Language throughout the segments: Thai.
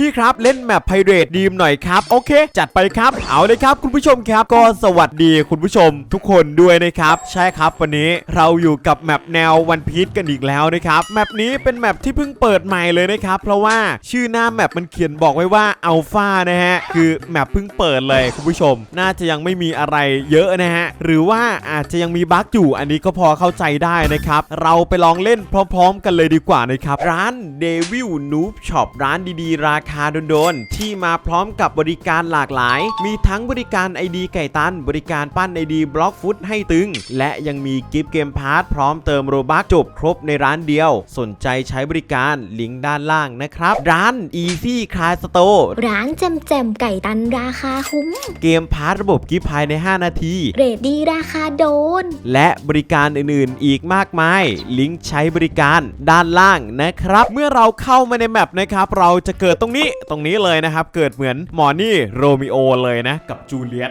พี่ครับเล่นแมปไพเรตดีมหน่อยครับ โอเค จัดไปครับเอาเลยครับ คุณผู้ชมครับก็สวัสดีคุณผู้ชม ทุกคนด้วยนะครับ ใช่ครับวันนี้เราอยู่กับแมปแนววันพีชกันอีกแล้วนะครับแมปนี้เป็นแมปที่เพิ่งเปิดใหม่เลยนะครับ เพราะว่าชื่อหน้าแมปมันเขียนบอกไว้ว่าอัลฟานะฮะคือแมปเพิ่งเปิดเลยคุณผู้ชม น่าจะยังไม่มีอะไรเยอะนะฮะหรือว่าอาจจะยังมีบั๊กอยู่อันนี้ก็พอเข้าใจได้นะครับเราไปลองเล่นพร้อม ๆ กันเลยดีกว่านะครับร้าน Devil Noob Shop ร้านดีๆราคาโดนๆที่มาพร้อมกับบริการหลากหลาย มีทั้งบริการ ID ไก่ตัน บริการปั้น ID บล็อกฟุตให้ตึง และยังมีกิฟต์เกมพาร์ทพร้อมเติมโรบัคจบครบในร้านเดียว สนใจใช้บริการลิงก์ด้านล่างนะครับ ร้าน Easy Car Store ร้านแจมแจมไก่ตันราคาคุ้ม เกมพาร์ทระบบกิฟต์ภายใน 5 นาที เรทดีราคาโดน และบริการอื่นๆ อีกมากมาย ลิงก์ใช้บริการด้านล่างนะครับ เมื่อเราเข้ามาในแมปนะครับ เราจะเกิดตรงนี้ตรงนี้เลยนะครับ เกิดเหมือนหมอนี่โรมิโอเลยนะ กับจูเลียต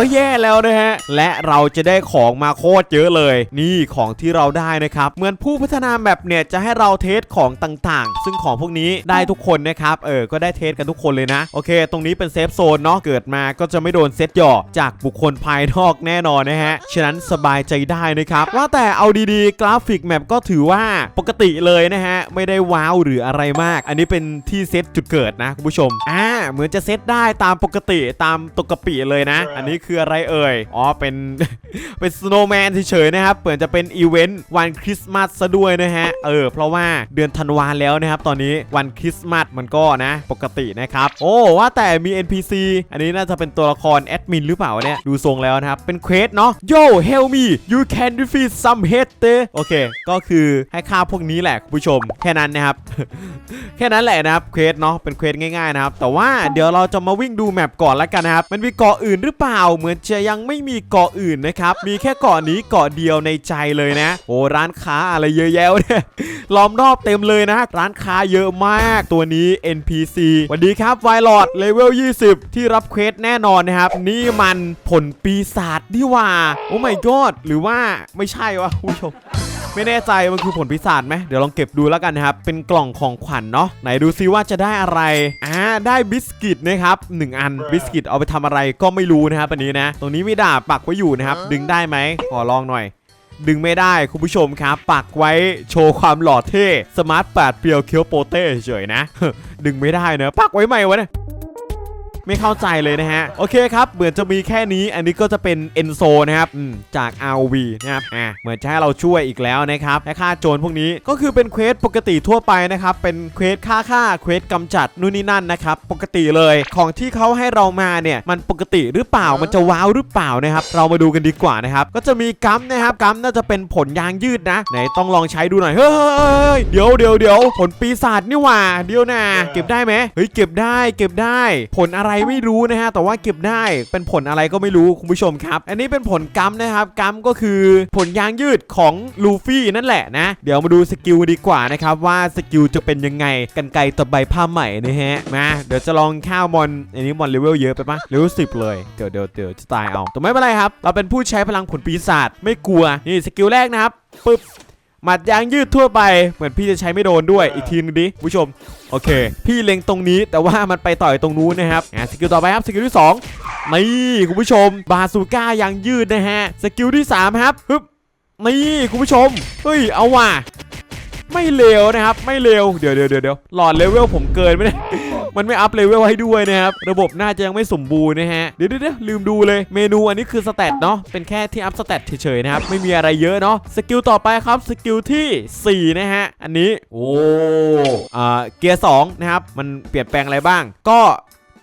ก็แย่แล้วนะฮะ และเราจะได้ของมาโคตรเยอะเลย นี่ของที่เราได้นะครับ เหมือนผู้พัฒนาแบบเนี่ยจะให้เราเทสของต่างๆ ซึ่งของพวกนี้ได้ทุกคนนะครับ เออ ก็ได้เทสกันทุกคนเลยนะ โอเค ตรงนี้เป็นเซฟโซนเนาะ เกิดมาก็จะไม่โดนเซตหย่อจากบุคคลภายนอกแน่นอนนะฮะ ฉะนั้นสบายใจได้นะครับ ว่าแต่เอาดีๆ กราฟิกแมปก็ถือว่าปกติเลยนะฮะ ไม่ได้ว้าวหรืออะไรมาก อันนี้เป็นที่เซตจุดเกิดนะคุณผู้ชม อ่า เหมือนจะเซตได้ตามปกติตามตกกะปิเลยนะ อันนี้คืออะไรเอ่ย อ๋อ เป็น เป็นสโนว์แมนเฉยๆนะครับ เหมือนจะเป็นอีเวนต์วันคริสต์มาสซะด้วยนะฮะ เออ เพราะว่าเดือนธันวาแล้วนะครับ ตอนนี้วันคริสต์มาสมันก็นะ ปกตินะครับ โอ้ ว่าแต่มี NPC อันนี้น่าจะเป็นตัวละครแอดมินหรือเปล่าเนี่ย ดูทรงแล้วนะครับ เป็นเควสเนาะ Yo help me you can defeat some hate โอเค ก็คือให้ฆ่าพวกนี้แหละคุณผู้ชม แค่นั้นนะครับ แค่นั้นแหละนะครับ เควสเนาะ เป็นเควสง่ายๆนะครับ แต่ว่าเดี๋ยวเราจะมาวิ่งดูแมปก่อนแล้วกันนะครับ มันมีเกาะอื่นหรือเปล่าเหมือนจะยังไม่มีเกาะอื่นนะครับ มีแค่เกาะนี้เกาะเดียวในใจเลยนะ โอ้ร้านค้าอะไรเยอะแยะเนี่ยล้อมรอบเต็มเลยนะ ร้านค้าเยอะมากตัวนี้ NPC สวัสดีครับไวลอดเลเวล 20 ที่รับเควสแน่นอนนะครับ นี่มันผลปีศาจดีว่า โอ้ my god หรือว่าไม่ใช่วะคุณผู้ชม ไม่แน่ใจมันคือผลพิศาจไหมเดี๋ยวลองเก็บดูแล้วกันนะครับ เป็นกล่องของขวัญเนาะไหนดูซิว่าจะได้อะไรอ่าได้บิสกิตนะครับหนึ่งอันบิสกิตเอาไปทำอะไรก็ไม่รู้นะครับอันนี้นะ ตรงนี้มีดาบปักไว้อยู่นะครับ ดึงได้ไหมขอลองหน่อยดึงไม่ได้คุณผู้ชมครับ ปักไว้โชว์ความหล่อเท่ สมาร์ทแปดเปียวเคียวโปเต้เฉยนะ ดึงไม่ได้เนอะปักไว้ใหม่วะเนี่ย ไม่เข้าใจเลยนะฮะ โอเคครับ เหมือนจะมีแค่นี้ อันนี้ก็จะเป็นเอนโซนะครับจาก Rv นะครับอ่าเหมือนจะให้เราช่วยอีกแล้วนะครับให้ฆ่าโจรพวกนี้ก็คือเป็นเควสปกติทั่วไปนะครับ เป็นเควสฆ่าฆ่าเควสกำจัดนู่นนี่นั่นนะครับ ปกติเลยของที่เขาให้เรามาเนี่ยมันปกติหรือเปล่ามันจะว้าวหรือเปล่านะครับ เรามาดูกันดีกว่านะครับ ก็จะมีกัมนะครับกัมน่าจะเป็นผลยางยืดนะไหนต้องลองใช้ดูหน่อยเฮ้ยเดี๋ยวเดี๋ยวเดี๋ยวผลปีศาจนี่หว่าเดี๋ยวนะเก็บได้ไหมเฮ้ยเก็บได้เก็บได้ผลอะไรไม่รู้นะฮะแต่ว่าเก็บได้เป็นผลอะไรก็ไม่รู้คุณผู้ชมครับ อันนี้เป็นผลกัมนะครับกัมก็คือผลยางยืดของลูฟี่นั่นแหละนะ เดี๋ยวมาดูสกิลดีกว่านะครับว่าสกิลจะเป็นยังไงกันไกลตะใบผ้าใหม่นะฮะมาเดี๋ยวจะลองข้าวมอนอันนี้มอนเลเวลเยอะไปปะเลเวลสิบเลยเดี๋ยวเดี๋ยวเดี๋ยวจะตายเอาแต่ไม่เป็นไรครับ เราเป็นผู้ใช้พลังผลปีศาจไม่กลัวนี่สกิลแรกนะครับปึ๊บ หมัดยางยืดทั่วไปเหมือนพี่จะใช้ไม่โดนด้วยอีกทีนึงดิผู้ชมโอเค พี่เล็งตรงนี้แต่ว่ามันไปต่อยตรงนู้นนะครับอ่าสกิลต่อไปครับสกิลที่2นี่คุณผู้ชม บาซูก้ายางยืดนะฮะสกิลที่3ครับฮึบนี่คุณผู้ชมเฮ้ยเอาว่ะ ไม่เลวนะครับ ไม่เลวเดี๋ยวเดี๋ยวเดี๋ยวเดี๋ยวหลอดเลเวลผมเกินไหมเนี่ยมันไม่อัพเลเวลให้ด้วยนะครับ ระบบน่าจะยังไม่สมบูรณ์นะฮะเดี๋ยวเดี๋ยวเดี๋ยวลืมดูเลยเมนูอันนี้คือสเตตเนาะเป็นแค่ที่อัพสเตตเฉยๆนะครับ ไม่มีอะไรเยอะเนาะสกิลต่อไปครับสกิลที่ 4 นะฮะ อันนี้โอ้อ่าเกียร์2นะครับ มันเปลี่ยนแปลงอะไรบ้าง ก็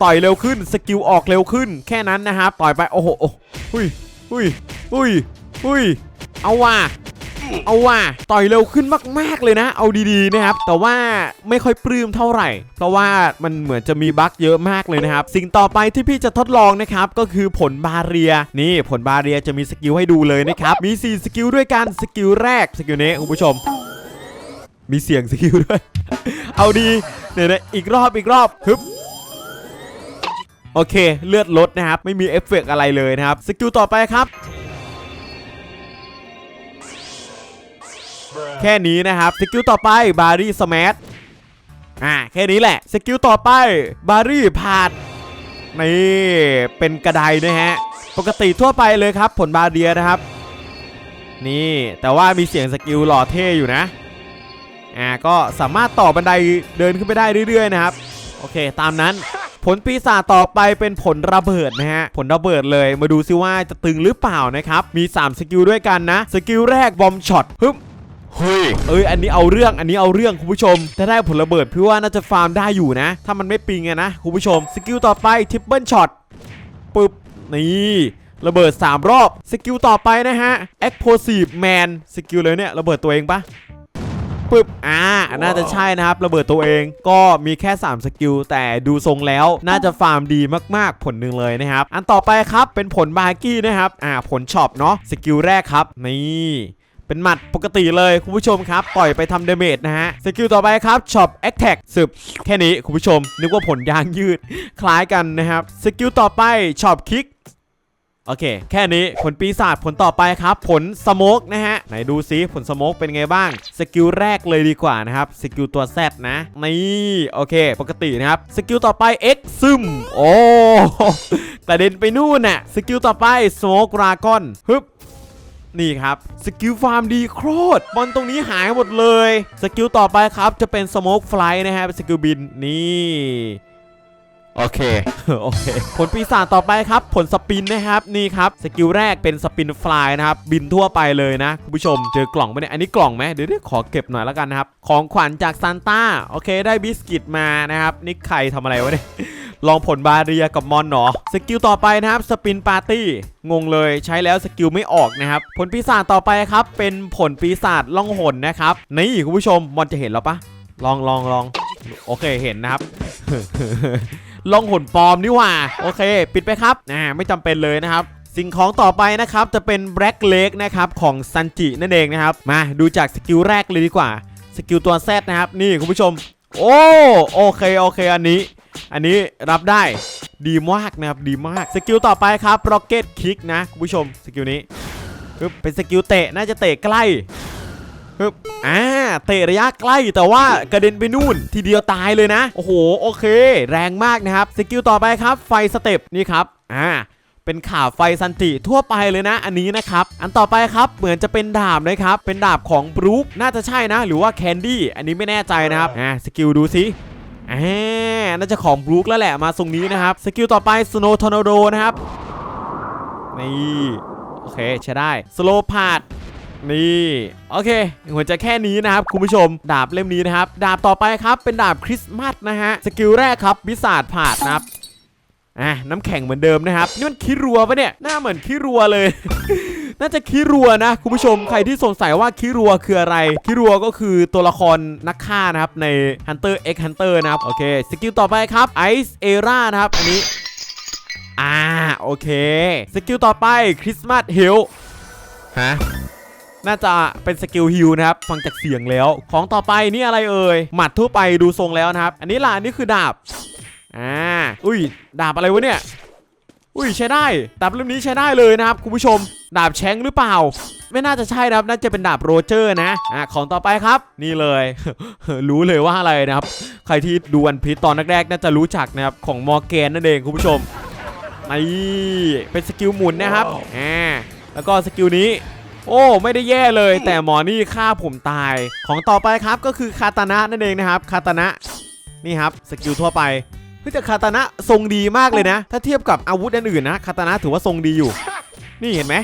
ต่อยเร็วขึ้นสกิลออกเร็วขึ้นแค่นั้นนะครับต่อยไปโอ้โหโอ้หุยหุยหุยหุยเอาว่ะ เอาว่าต่อยเร็วขึ้นมาก ๆ เลยนะ เอาดีๆนะครับ แต่ว่าไม่ค่อยปลื้มเท่าไหร่ เพราะว่ามันเหมือนจะมีบั๊กเยอะมากเลยนะครับ สิ่งต่อไปที่พี่จะทดลองนะครับ ก็คือผลบาเรีย นี่ผลบาเรียจะมีสกิลให้ดูเลยนะครับ มี 4 สกิลด้วยกันสกิลแรกสกิลนี้คุณผู้ชม มีเสียงสกิลด้วย เอาดีเนี่ยนะอีกรอบอีกรอบฮึบโอเค เลือดลดนะครับ ไม่มีเอฟเฟกต์อะไรเลยนะครับ สกิลต่อไปครับ แค่นี้นะครับสกิลต่อไปบารีสแมทอ่าแค่นี้แหละสกิลต่อไปบารี่พาดนี่เป็นกระไดนะฮะปกติทั่วไปเลยครับ ผลบาเรียนะครับ นี่แต่ว่ามีเสียงสกิลหล่อเท่อยู่นะอ่าก็สามารถต่อบันไดเดินขึ้นไปได้เรื่อยๆนะครับโอเค ตามนั้นผลปีศาจต่อไปเป็นผลระเบิดนะฮะ ผลระเบิดเลยมาดูซิว่าจะตึงหรือเปล่านะครับ มี 3 สกิลด้วยกันนะ สกิลแรกบอมช็อตฮึบ เฮ้ยเอ้ยอันนี้เอาเรื่องอันนี้เอาเรื่องคุณผู้ชมถ้าได้ผลระเบิดพี่ว่าน่าจะฟาร์มได้อยู่นะ ถ้ามันไม่ปิงอะนะคุณผู้ชมสกิลต่อไปทิปเปิลช็อตปึ๊บนี่ระเบิด 3 รอบสกิลต่อไปนะฮะ Explosive Man สกิลเลยเนี่ยระเบิดตัวเองปะปึ๊บอ่าน่าจะใช่นะครับ ระเบิดตัวเองก็มีแค่ 3 สกิล แต่ดูทรงแล้วน่าจะฟาร์มดีมากๆ ผลหนึ่งเลยนะครับ อันต่อไปครับเป็นผลบาร์กี้นะครับ อ่าผลช็อปเนาะสกิลแรกครับ นี่ เป็นหมัดปกติเลยคุณผู้ชมครับปล่อยไปทำเดเมจนะฮะ สกิลต่อไปครับช็อปแอคแท็กสืบแค่นี้คุณผู้ชม นึกว่าผลยางยืดคล้ายกันนะครับ สกิลต่อไปช็อปคิกโอเค แค่นี้ผลปีศาจผลต่อไปครับ ผลสโมกนะฮะ ไหนดูซิผลสโมกเป็นไงบ้าง สกิลแรกเลยดีกว่านะครับ สกิลตัว Z นะ นี่ โอเค ปกตินะครับ สกิลต่อไป X ซึม โอ้กระเด็นไปนู่นน่ะ สกิลต่อไปสโมกราก้อนฮึบ นี่ครับสกิลฟาร์มดีโคตรบอลตรงนี้หายหมดเลยสกิลต่อไปครับจะเป็นสโมกไฟล์นะฮะเป็นสกิลบินนี่โอเค โอเค ผลปีศาจต่อไปครับ ผลสปินนะครับ นี่ครับ สกิลแรกเป็นสปินฟลายนะครับ บินทั่วไปเลยนะคุณผู้ชม เจอกล่องไหมเนี่ย อันนี้กล่องไหมเดี๋ยวเดี๋ยวขอเก็บหน่อยแล้วกันนะครับ ของขวัญจากซานต้า โอเค ได้บิสกิตมานะครับ นี่ใครทำอะไรวะเนี่ย ลองผลบาเรียกับมอนหนอสกิลต่อไปนะครับสปินปาร์ตี้งงเลยใช้แล้วสกิลไม่ออกนะครับ ผลปีศาจต่อไปครับ เป็นผลปีศาจล่องหนนะครับนี่คุณผู้ชมมอนจะเห็นแล้วปะลองลองลองโอเคเห็นนะครับลองหนปลอมนี่หว่า โอเค ปิดไปครับอ่าไม่จำเป็นเลยนะครับสิ่งของต่อไปนะครับจะเป็น Black Lake นะครับของซันจินั่นเองนะครับ มาดูจากสกิลแรกเลยดีกว่า สกิลตัว Z นะครับ นี่คุณผู้ชม โอ้โอเค โอเค อันนี้ อันนี้รับได้ดีมากนะครับดีมากสกิลต่อไปครับ Rocket Kick นะคุณผู้ชมสกิลนี้ปึ๊บเป็นสกิลเตะน่าจะเตะใกล้ปึ๊บอ่าเตะระยะใกล้แต่ว่ากระเด็นไปนู่น ทีเดียวตายเลยนะ โอ้โหโอเค แรงมากนะครับสกิลต่อไปครับไฟสเต็ปนี่ครับอ่าเป็นข่าวไฟซันติทั่วไปเลยนะ อันนี้นะครับ อันต่อไปครับเหมือนจะเป็นดาบนะครับ เป็นดาบของบรู๊คน่าจะใช่นะ หรือว่าแคนดี้อันนี้ไม่แน่ใจนะครับอ่าสกิลดูสิ อ่าน่าจะของบรูคแล้วแหละมาทรงนี้นะครับ สกิลต่อไป Snow Tornado นะครับ นี่ โอเค ใช้ได้สโลพาดนี่ โอเคหัวใจะแค่นี้นะครับ คุณผู้ชม ดาบเล่มนี้นะครับ ดาบต่อไปครับเป็นดาบคริสต์มาสนะฮะ สกิลแรกครับวิสาดผาดนะครับอะน้ำแข็งเหมือนเดิมนะครับ นี่มันคิรัวปะเนี่ย หน้าเหมือนคิรัวเลย น่าจะคิรัวนะคุณผู้ชมใครที่สงสัยว่าคิรัวคืออะไร คิรัวก็คือตัวละครนักฆ่านะครับใน Hunter x Hunter นะครับโอเคสกิลต่อไปครับ Ice Era นะครับอันนี้อ่าโอเคสกิลต่อไปคริสต์มาสเฮลฮะน่าจะเป็นสกิลฮิลนะครับ ฟังจากเสียงแล้ว ของต่อไปนี่อะไรเอ่ย หมัดทั่วไปดูทรงแล้วนะครับ อันนี้ล่ะอันนี้คือดาบ อ่า อุ้ย ดาบอะไรวะเนี่ย อุ้ยใช้ได้ ดาบเล่มนี้ใช้ได้เลยนะครับคุณผู้ชม ดาบแชงหรือเปล่า ไม่น่าจะใช่นะครับน่าจะเป็นดาบโรเจอร์นะอ่าของต่อไปครับ นี่เลย รู้เลยว่าอะไรนะครับ ใครที่ดูวันพีตอนแรกๆน่าจะรู้จักนะครับของมอร์แกนนั่นเองคุณผู้ชมนี่เป็นสกิลหมุนนะครับอ่าแล้วก็สกิลนี้โอ้ไม่ได้แย่เลย แต่หมอนี่ฆ่าผมตาย ของต่อไปครับก็คือคาตานะนั่นเองนะครับคาตานะนี่ครับสกิลทั่วไปเฮ้ยแต่คาตานะทรงดีมากเลยนะ ถ้าเทียบกับอาวุธอันอื่นนะคาตานะถือว่าทรงดีอยู่ นี่เห็นไหม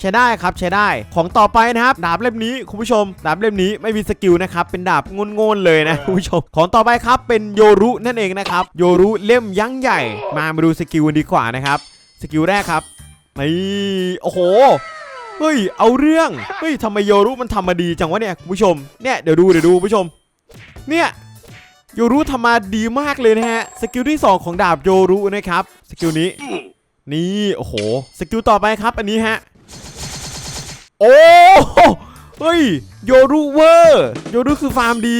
ใช้ได้ครับใช้ได้ ของต่อไปนะครับดาบเล่มนี้คุณผู้ชม ดาบเล่มนี้ไม่มีสกิลนะครับเป็นดาบงนๆเลยนะคุณผู้ชม ของต่อไปครับเป็นโยรุนั่นเองนะครับโยรุเล่มยั้งใหญ่ มามาดูสกิลกันดีกว่านะครับสกิลแรกครับนี่โอ้โหเฮ้ยเอาเรื่องเฮ้ยทำไมโยรุมันทำมาดีจังวะเนี่ยคุณผู้ชมเนี่ยเดี๋ยวดูเดี๋ยวดูคุณผู้ชม เนี่ยโยรุทำมาดีมากเลยนะฮะสกิลที่ 2 ของดาบโยรุนะครับสกิลนี้นี่โอ้โหสกิลต่อไปครับอันนี้ฮะ โอ้เฮ้ยโยรุเวอร์โยรุคือฟาร์มดี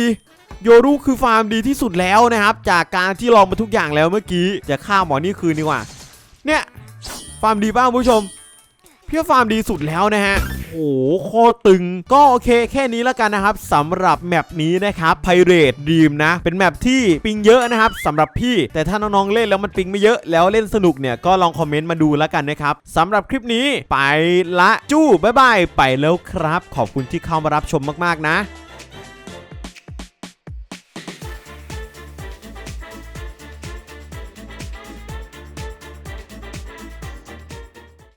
โยรุคือฟาร์มดีที่สุดแล้วนะครับ จากการที่ลองมาทุกอย่างแล้วเมื่อกี้จะฆ่าหมอนี่คืนดีกว่า เนี่ย ฟาร์มดีบ้างผู้ชม เพื่อฟาร์มดีสุดแล้วนะฮะโอ้โหโคตรตึงก็โอเคแค่นี้แล้วกันนะครับสำหรับแมปนี้นะครับไพเรตดีมนะ เป็นแมปที่ปิงเยอะนะครับสำหรับพี่แต่ถ้าน้องๆเล่นแล้วมันปิงไม่เยอะแล้วเล่นสนุกเนี่ยก็ลองคอมเมนต์มาดูแล้วกันนะครับสำหรับคลิปนี้ไปละจู้บ๊ายบายไปแล้วครับ ขอบคุณที่เข้ามารับชมมากๆนะ